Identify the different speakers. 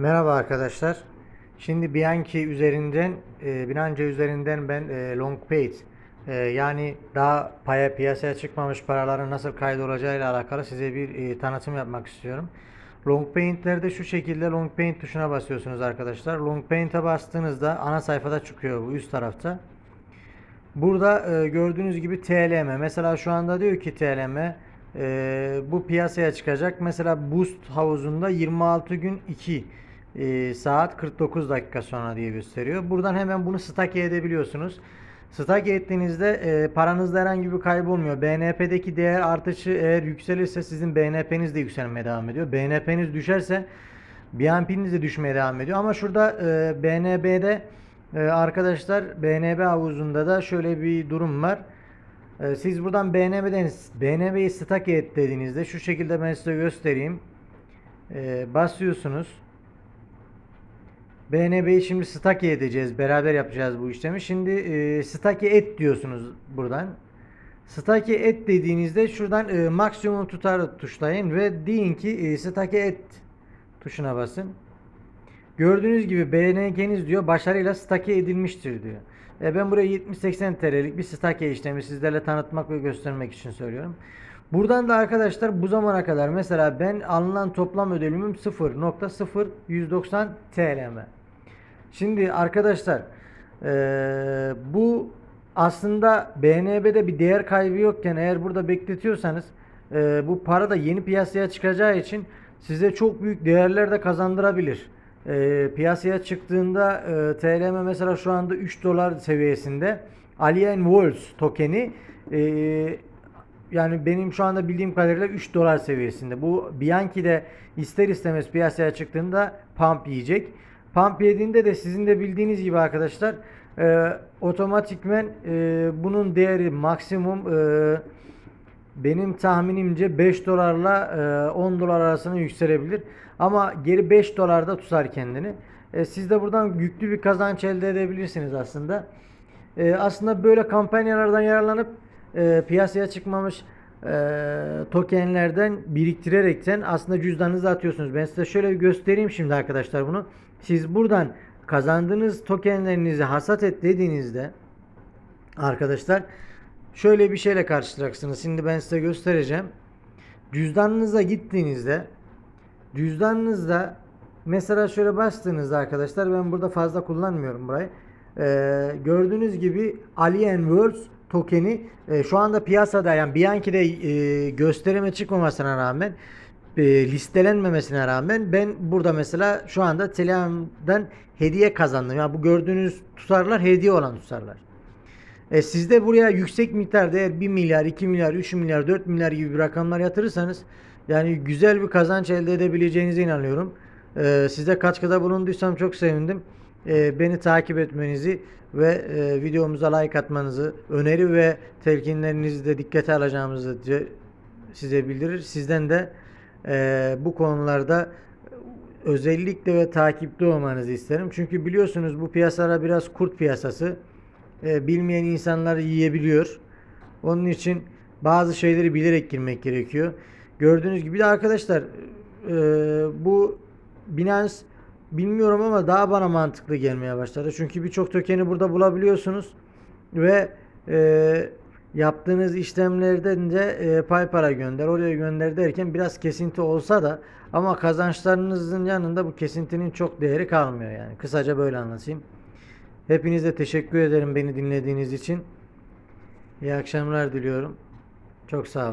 Speaker 1: Merhaba arkadaşlar. Şimdi Bianchi üzerinden, e, Binance üzerinden ben e, long paid e, yani daha paya piyasaya çıkmamış paraların nasıl kaydolacağıyla alakalı size bir e, tanıtım yapmak istiyorum. Long paint'lerde şu şekilde long paint tuşuna basıyorsunuz arkadaşlar. Long paint'e bastığınızda ana sayfada çıkıyor bu üst tarafta. Burada e, gördüğünüz gibi TLM. Mesela şu anda diyor ki TLM e, bu piyasaya çıkacak. Mesela Boost havuzunda 26 gün 2 e, saat 49 dakika sonra diye gösteriyor. Buradan hemen bunu stake edebiliyorsunuz. Stake ettiğinizde e, paranızda herhangi bir kaybı olmuyor. BNP'deki değer artışı eğer yükselirse sizin BNP'niz de yükselmeye devam ediyor. BNP'niz düşerse BNP'niz de düşmeye devam ediyor. Ama şurada e, BNB'de e, arkadaşlar BNB havuzunda da şöyle bir durum var. E, siz buradan BNB'den BNB'yi stake et dediğinizde şu şekilde ben size göstereyim. E, basıyorsunuz. BNB'yi şimdi stake edeceğiz. Beraber yapacağız bu işlemi. Şimdi e, stake et diyorsunuz buradan. Stake et dediğinizde şuradan e, maksimum tutarı tuşlayın ve deyin ki e, stake et tuşuna basın. Gördüğünüz gibi BNG'niz diyor başarıyla stake edilmiştir diyor. E ben buraya 70-80 TL'lik bir stake işlemi sizlerle tanıtmak ve göstermek için söylüyorum. Buradan da arkadaşlar bu zamana kadar mesela ben alınan toplam ödülümüm 0.0190 TL'm. Şimdi arkadaşlar eee, bu aslında BNB'de bir değer kaybı yokken eğer burada bekletiyorsanız eee, bu para da yeni piyasaya çıkacağı için size çok büyük değerler de kazandırabilir. Eee, piyasaya çıktığında eee, TLM mesela şu anda 3 dolar seviyesinde. Alien Walls tokeni eee, yani benim şu anda bildiğim kadarıyla 3 dolar seviyesinde. Bu Bianchi'de ister istemez piyasaya çıktığında pump yiyecek. Pump yediğinde de sizin de bildiğiniz gibi arkadaşlar e, otomatikmen e, bunun değeri maksimum e, benim tahminimce 5 dolarla e, 10 dolar arasında yükselebilir. Ama geri 5 dolarda tutar kendini. E, siz de buradan yüklü bir kazanç elde edebilirsiniz aslında. E, aslında böyle kampanyalardan yararlanıp e, piyasaya çıkmamış tokenlerden biriktirerekten aslında cüzdanınızı atıyorsunuz. Ben size şöyle bir göstereyim şimdi arkadaşlar bunu. Siz buradan kazandığınız tokenlerinizi hasat et dediğinizde arkadaşlar şöyle bir şeyle karşılaşacaksınız. Şimdi ben size göstereceğim. Cüzdanınıza gittiğinizde cüzdanınızda mesela şöyle bastığınızda arkadaşlar ben burada fazla kullanmıyorum burayı. Ee, gördüğünüz gibi Alien Worlds tokeni e, şu anda piyasada yani Bianchi'de e, gösterime çıkmamasına rağmen e, listelenmemesine rağmen ben burada mesela şu anda Telegram'dan hediye kazandım. Yani bu gördüğünüz tutarlar hediye olan tutarlar. E, siz de buraya yüksek miktarda eğer 1 milyar, 2 milyar, 3 milyar, 4 milyar gibi rakamlar yatırırsanız yani güzel bir kazanç elde edebileceğinize inanıyorum. E, size katkıda bulunduysam çok sevindim. E, beni takip etmenizi ve e, videomuza like atmanızı, öneri ve telkinlerinizi de dikkate alacağımızı size bildirir. Sizden de e, bu konularda özellikle ve takipte olmanızı isterim. Çünkü biliyorsunuz bu piyasalar biraz kurt piyasası. E, bilmeyen insanlar yiyebiliyor. Onun için bazı şeyleri bilerek girmek gerekiyor. Gördüğünüz gibi de arkadaşlar bu Binance bilmiyorum ama daha bana mantıklı gelmeye başladı. Çünkü birçok tokeni burada bulabiliyorsunuz ve e, yaptığınız işlemlerden de e, pay para gönder oraya gönder derken biraz kesinti olsa da ama kazançlarınızın yanında bu kesintinin çok değeri kalmıyor yani. Kısaca böyle anlatayım. Hepinize teşekkür ederim beni dinlediğiniz için. İyi akşamlar diliyorum. Çok sağ olun.